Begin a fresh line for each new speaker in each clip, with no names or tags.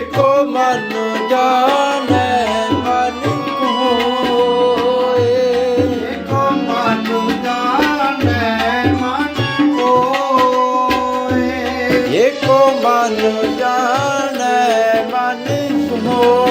ਵੇਖੋ ਮਨ ਜਾਣੈ ਮਨ ਕੋਏ। ਵੇਖੋ ਮਨ ਜਾਣੈ ਮਨ ਕੋਏ। ਵੇਖੋ ਮਨ ਜਾਣੈ ਮਨ ਕੋਏ।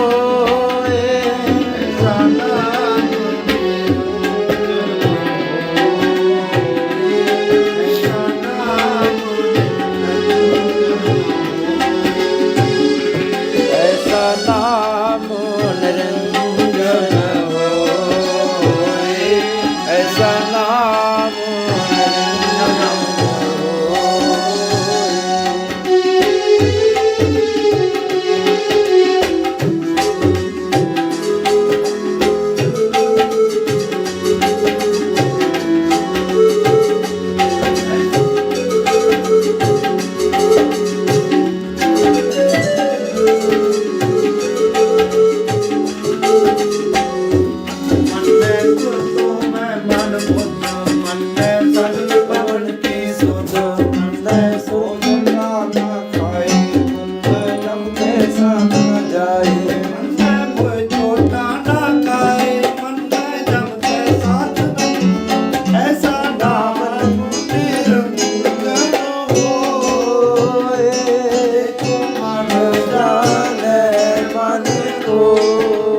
amor.